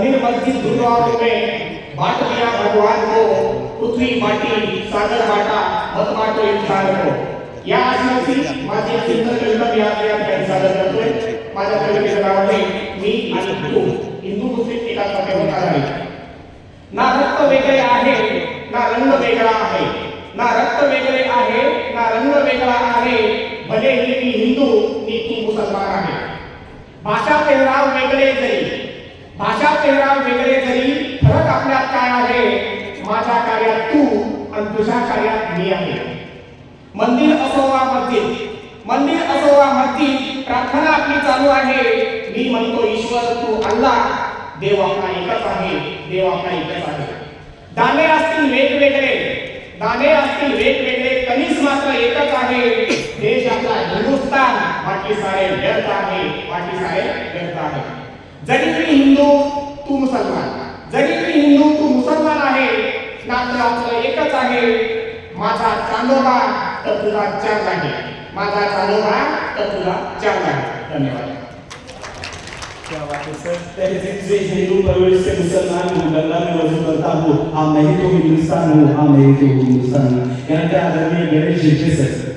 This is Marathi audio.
में भगवान को, पृथ्वी माटी, सागर मत या माझी कविता मी हिंदू, मुस्लिम ना रक्त वेगळे आहे, ना रंग वेगळा आहे। ना रक्त वेगळे आहे, ना रंग वेगळा आहे। भले ही मी हिंदू, मी तू मुसलमान आहे। भाषा पेहराव वेगळे कार्यात तू आणि तुझ्या कार्यात मी आहे मंदिर असो वा मस्जिद मंदिर असो वा मस्जिद प्रार्थना आपली चालू आहे मी म्हणतो ईश्वर तू अल्लाह देव आपला एकच आहे देव आपला एकच आहे दाने असतील वेगवेगळे दाने असतील वेगवेगळे कणीस मात्र एकच आहे देश आपला हिंदुस्तान बाकी सारे व्यर्थ आहे बाकी सारे व्यर्थ आहे जरी मी हिंदू तू मुसलमान जरी मी हिंदू तू मुसलमान आहे नातं आपलं एकच आहे. माझा चांदोबा तर तुला चार आहे माझा चांदोबा तर तुला चार आहे धन्यवाद. मुसलमान हूँ गंगा में वजू करता हूँ हाँ मैं तो हिंदुस्तान हूँ हाँ मैं तो हिंदुस्तान हूँ। यानंतर आदरणीय गणेश शिर्के सर।